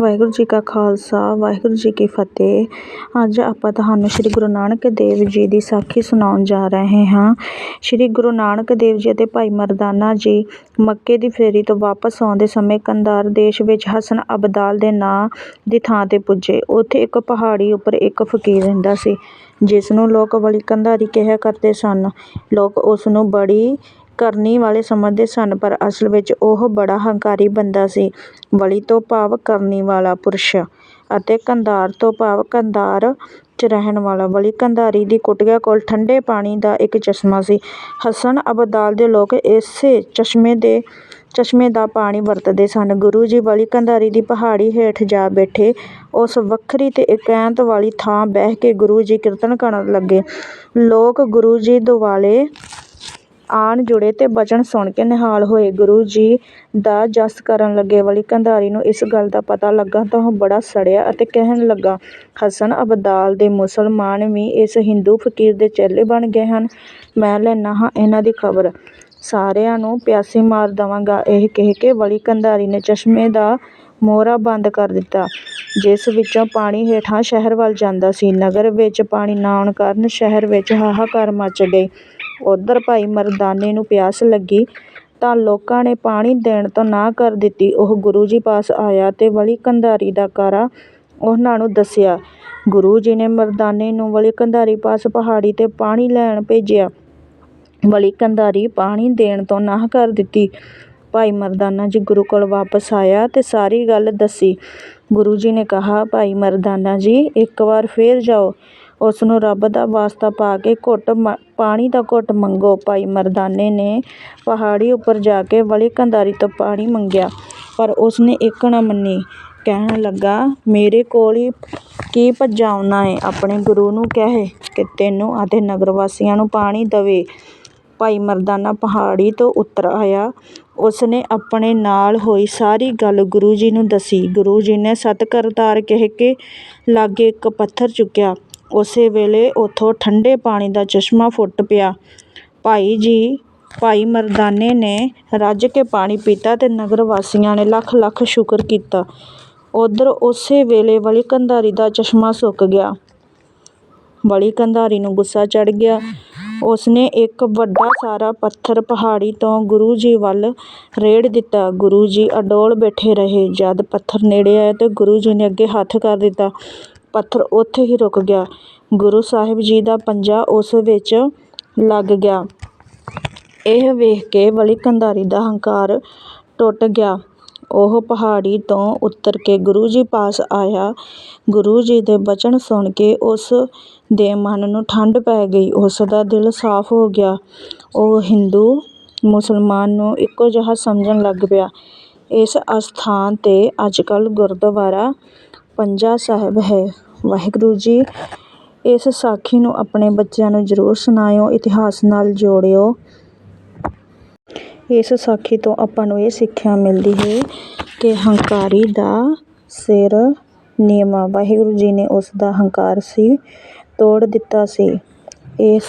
ਵਾਹਿਗੁਰੂ ਜੀ ਕਾ ਖਾਲਸਾ, ਵਾਹਿਗੁਰੂ ਜੀ ਕੀ ਫਤਿਹ। ਅੱਜ ਆਪਾਂ ਤੁਹਾਨੂੰ ਸ੍ਰੀ ਗੁਰੂ ਨਾਨਕ ਦੇਵ ਜੀ ਦੀ ਸਾਖੀ ਸੁਣਾਉਣ ਜਾ ਰਹੇ ਹਾਂ। ਸ੍ਰੀ ਗੁਰੂ ਨਾਨਕ ਦੇਵ ਜੀ ਅਤੇ ਭਾਈ ਮਰਦਾਨਾ ਜੀ ਮੱਕੇ ਦੀ ਫੇਰੀ ਤੋਂ ਵਾਪਸ ਆਉਂਦੇ ਸਮੇਂ ਕੰਧਾਰ ਦੇਸ਼ ਵਿੱਚ ਹਸਨ ਅਬਦਾਲ ਦੇ ਨਾਂ ਦੀ ਥਾਂ ਤੇ ਪੁੱਜੇ। ਉੱਥੇ ਇੱਕ ਪਹਾੜੀ ਉੱਪਰ ਇੱਕ ਫਕੀਰ ਰਹਿੰਦਾ ਸੀ ਜਿਸ ਨੂੰ ਲੋਕ ਵਲੀ ਕੰਧਾਰੀ ਕਿਹਾ ਕਰਦੇ ਸਨ। ਲੋਕ ਉਸ ਨੂੰ ਬੜੀ ਕਰਨੀ ਵਾਲੇ ਸਮਝਦੇ ਸਨ, ਪਰ ਅਸਲ ਵਿੱਚ ਉਹ ਬੜਾ ਹੰਕਾਰੀ ਬੰਦਾ ਸੀ। ਵਲੀ ਤੋਂ ਭਾਵ ਕਰਨੀ ਵਾਲਾ ਪੁਰਸ਼ ਅਤੇ ਕੰਧਾਰ ਤੋਂ ਭਾਵ ਕੰਧਾਰ 'ਚ ਰਹਿਣ ਵਾਲਾ। ਵਲੀ ਕੰਧਾਰੀ ਦੀ ਕੁਟੀਆ ਕੋਲ ਠੰਡੇ ਪਾਣੀ ਦਾ ਇੱਕ ਚਸ਼ਮਾ ਸੀ। ਹਸਨ ਅਬਦਾਲ ਦੇ ਲੋਕ ਇਸੇ ਚਸ਼ਮੇ ਦੇ, ਚਸ਼ਮੇ ਦਾ ਪਾਣੀ ਵਰਤਦੇ ਸਨ। ਗੁਰੂ ਜੀ ਵਲੀ ਕੰਧਾਰੀ ਦੀ ਪਹਾੜੀ ਹੇਠ ਜਾ ਬੈਠੇ। ਉਸ ਵੱਖਰੀ ਤੇ ਇਕਾਂਤ ਵਾਲੀ ਥਾਂ ਬਹਿ ਕੇ ਗੁਰੂ ਜੀ ਕੀਰਤਨ ਕਰਨ ਲੱਗੇ। ਲੋਕ ਗੁਰੂ ਜੀ ਦੁਆਲੇ ਆਣ ਜੁੜੇ ਤੇ ਬਚਨ ਸੁਣ ਕੇ ਨਿਹਾਲ ਹੋਏ। ਗੁਰੂ ਜੀ ਦਾ ਜਸ ਕਰਨ ਲੱਗੇ ਵਲੀ ਕੰਧਾਰੀ ਨੂੰ ਇਸ ਗੱਲ ਦਾ ਪਤਾ ਲੱਗਾ ਤਾਂ ਉਹ ਬੜਾ ਸੜਿਆ ਅਤੇ ਕਹਿਣ ਲੱਗਾ, ਹਸਨ ਅਬਦਾਲ ਦੇ ਮੁਸਲਮਾਨ ਵੀ ਇਸ ਹਿੰਦੂ ਫਕੀਰ ਦੇ ਚੇਲੇ ਬਣ ਗਏ ਹਨ। ਮੈਂ ਲੈਣਾ ਹਾਂ ਇਹਨਾਂ ਦੀ ਖਬਰ। ਸਾਰਿਆਂ ਨੂੰ ਪਿਆਸੀ ਮਾਰ ਦਵਾਂਗਾ। ਇਹ ਕਹਿ ਕੇ ਵਲੀ ਕੰਧਾਰੀ ਨੇ ਚਸ਼ਮੇ ਦਾ ਮੋਹਰਾ ਬੰਦ ਕਰ ਦਿੱਤਾ, ਜਿਸ ਵਿੱਚੋਂ ਪਾਣੀ ਹੇਠਾਂ ਸ਼ਹਿਰ ਵੱਲ ਜਾਂਦਾ ਸੀ। ਨਗਰ ਵਿੱਚ ਪਾਣੀ ਨਾ ਆਉਣ ਕਾਰਨ ਸ਼ਹਿਰ ਵਿੱਚ ਹਾਹਾਕਾਰ ਮਚ ਗਈ। ਉਧਰ ਭਾਈ ਮਰਦਾਨੇ ਨੂੰ ਪਿਆਸ ਲੱਗੀ ਤਾਂ ਲੋਕਾਂ ਨੇ ਪਾਣੀ ਦੇਣ ਤੋਂ ਨਾ ਕਰ ਦਿੱਤੀ। ਉਹ ਗੁਰੂ ਜੀ ਪਾਸ ਆਇਆ ਤੇ ਵਲੀ ਕੰਧਾਰੀ ਦਾ ਕਾਰਾ ਉਹਨਾਂ ਨੂੰ ਦੱਸਿਆ। ਗੁਰੂ ਜੀ ਨੇ ਮਰਦਾਨੇ ਨੂੰ ਵਲੀ ਕੰਧਾਰੀ ਪਾਸ ਪਹਾੜੀ ਤੇ ਪਾਣੀ ਲੈਣ ਭੇਜਿਆ। ਵਲੀ ਕੰਧਾਰੀ ਪਾਣੀ ਦੇਣ ਤੋਂ ਨਾਂਹ ਕਰ ਦਿੱਤੀ। ਭਾਈ ਮਰਦਾਨਾ ਜੀ ਗੁਰੂ ਕੋਲ ਵਾਪਸ ਆਇਆ ਤੇ ਸਾਰੀ ਗੱਲ ਦੱਸੀ। ਗੁਰੂ ਜੀ ਨੇ ਕਿਹਾ, ਭਾਈ ਮਰਦਾਨਾ ਜੀ, ਇੱਕ ਵਾਰ ਫੇਰ ਜਾਓ। ਉਸ ਨੂੰ ਰੱਬ ਦਾ ਵਾਸਤਾ ਪਾ ਕੇ ਘੁੱਟ ਮ, ਪਾਣੀ ਦਾ ਘੁੱਟ ਮੰਗੋ। ਭਾਈ ਮਰਦਾਨੇ ਨੇ ਪਹਾੜੀ ਉੱਪਰ ਜਾ ਕੇ ਵਲੀ ਕੰਧਾਰੀ ਤੋਂ ਪਾਣੀ ਮੰਗਿਆ, ਪਰ ਉਸ ਨੇ ਇੱਕ ਨਾ ਮੰਨੀ। ਕਹਿਣ ਲੱਗਾ, ਮੇਰੇ ਕੋਲ ਹੀ ਕੀ ਭੱਜਾਉਣਾ ਏ? ਆਪਣੇ ਗੁਰੂ ਨੂੰ ਕਹੇ ਕਿ ਤੈਨੂੰ ਅਤੇ ਨਗਰ ਵਾਸੀਆਂ ਨੂੰ ਪਾਣੀ ਦੇਵੇ। ਭਾਈ ਮਰਦਾਨਾ ਪਹਾੜੀ ਤੋਂ ਉਤਰ ਆਇਆ। ਉਸ ਨੇ ਆਪਣੇ ਨਾਲ ਹੋਈ ਸਾਰੀ ਗੱਲ ਗੁਰੂ ਜੀ ਨੂੰ ਦੱਸੀ। ਗੁਰੂ ਜੀ ਨੇ ਸਤਿ ਕਰਤਾਰ ਕਹਿ ਕੇ ਲਾਗੇ ਇੱਕ ਪੱਥਰ ਚੁੱਕਿਆ। ਉਸੇ ਵੇਲੇ ਉੱਥੋਂ ਠੰਡੇ ਪਾਣੀ ਦਾ ਚਸ਼ਮਾ ਫੁੱਟ ਪਿਆ। ਭਾਈ ਜੀ, ਭਾਈ ਮਰਦਾਨੇ ਨੇ ਰੱਜ ਕੇ ਪਾਣੀ ਪੀਤਾ ਅਤੇ ਨਗਰ ਵਾਸੀਆਂ ਨੇ ਲੱਖ ਲੱਖ ਸ਼ੁਕਰ ਕੀਤਾ। ਉੱਧਰ ਉਸੇ ਵੇਲੇ ਵਲੀ ਕੰਧਾਰੀ ਦਾ ਚਸ਼ਮਾ ਸੁੱਕ ਗਿਆ। ਵਲੀ ਕੰਧਾਰੀ ਨੂੰ ਗੁੱਸਾ ਚੜ੍ਹ ਗਿਆ। ਉਸਨੇ ਇੱਕ ਵੱਡਾ ਸਾਰਾ ਪੱਥਰ ਪਹਾੜੀ ਤੋਂ ਗੁਰੂ ਜੀ ਵੱਲ ਰੇੜ ਦਿੱਤਾ। ਗੁਰੂ ਜੀ ਅਡੋਲ ਬੈਠੇ ਰਹੇ। ਜਦ ਪੱਥਰ ਨੇੜੇ ਆਇਆ ਤੇ ਗੁਰੂ ਜੀ ਨੇ ਅੱਗੇ ਹੱਥ ਕਰ ਦਿੱਤਾ। ਪੱਥਰ ਉੱਥੇ ਹੀ ਰੁਕ ਗਿਆ। ਗੁਰੂ ਸਾਹਿਬ ਜੀ ਦਾ ਪੰਜਾ ਉਸ ਵਿੱਚ ਲੱਗ ਗਿਆ। ਇਹ ਵੇਖ ਕੇ ਵਲੀ ਕੰਧਾਰੀ ਦਾ ਹੰਕਾਰ ਟੁੱਟ ਗਿਆ। ਉਹ ਪਹਾੜੀ ਤੋਂ ਉਤਰ ਕੇ ਗੁਰੂ ਜੀ ਪਾਸ ਆਇਆ। ਗੁਰੂ ਜੀ ਦੇ ਬਚਨ ਸੁਣ ਕੇ ਉਸ ਦੇ ਮਨ ਨੂੰ ਠੰਡ ਪੈ ਗਈ। ਉਸ ਦਾ ਦਿਲ ਸਾਫ਼ ਹੋ ਗਿਆ। ਉਹ ਹਿੰਦੂ, ਮੁਸਲਮਾਨ ਨੂੰ ਇੱਕੋ ਜਿਹਾ ਸਮਝਣ ਲੱਗ ਪਿਆ। ਇਸ ਅਸਥਾਨ ਤੇ ਅੱਜ ਕੱਲ੍ਹ ਗੁਰਦੁਆਰਾ ਪੰਜਾ ਸਾਹਿਬ ਹੈ। ਵਾਹਿਗੁਰੂ ਜੀ, ਇਸ ਸਾਖੀ ਨੂੰ ਆਪਣੇ ਬੱਚਿਆਂ ਨੂੰ ਜ਼ਰੂਰ ਸੁਣਾਇਓ, ਇਤਿਹਾਸ ਨਾਲ ਜੋੜਿਓ। ਇਸ ਸਾਖੀ ਤੋਂ ਆਪਾਂ ਨੂੰ ਇਹ ਸਿੱਖਿਆ ਮਿਲਦੀ ਹੈ ਕਿ ਹੰਕਾਰੀ ਦਾ ਸਿਰ ਨੀਵਾਂ। ਵਾਹਿਗੁਰੂ ਜੀ ਨੇ ਉਸ ਦਾ ਹੰਕਾਰ ਸੀ, ਤੋੜ ਦਿੱਤਾ ਸੀ। ਇਸ,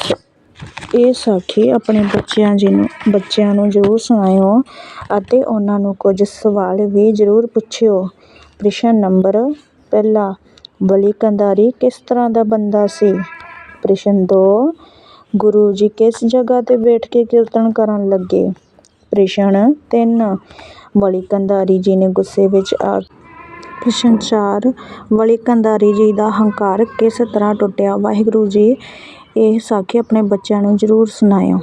ਇਹ ਸਾਖੀ ਆਪਣੇ ਬੱਚਿਆਂ ਜੀ ਨੂੰ, ਬੱਚਿਆਂ ਨੂੰ ਜ਼ਰੂਰ ਸੁਣਾਇਓ ਅਤੇ ਉਹਨਾਂ ਨੂੰ ਕੁਝ ਸਵਾਲ ਵੀ ਜ਼ਰੂਰ ਪੁੱਛਿਓ। ਪ੍ਰਸ਼ਨ ਨੰਬਰ ਪਹਿਲਾ ਬਲੀ ਕੰਧਾਰੀ ਕਿਸ ਤਰ੍ਹਾਂ ਦਾ ਬੰਦਾ ਸੀ? ਪ੍ਰਸ਼ਨ 2 ਗੁਰੂ ਜੀ ਕਿਸ ਜਗ੍ਹਾ ਤੇ ਬੈਠ ਕੇ ਕੀਰਤਨ ਕਰਨ ਲੱਗੇ? ਪ੍ਰਸ਼ਨ 3 ਵਲੀ ਕੰਧਾਰੀ ਜੀ ਨੇ ਗੁੱਸੇ ਵਿੱਚ ਆ ਪ੍ਰਸ਼ਨ 4 ਵਲੀ ਕੰਧਾਰੀ ਜੀ ਦਾ ਹੰਕਾਰ ਕਿਸ ਤਰ੍ਹਾਂ ਟੁੱਟਿਆ? ਵਾਹਿਗੁਰੂ ਜੀ, ਇਹ ਸਾਖੀ ਆਪਣੇ ਬੱਚਿਆਂ ਨੂੰ ਜ਼ਰੂਰ ਸੁਣਾਇਓ।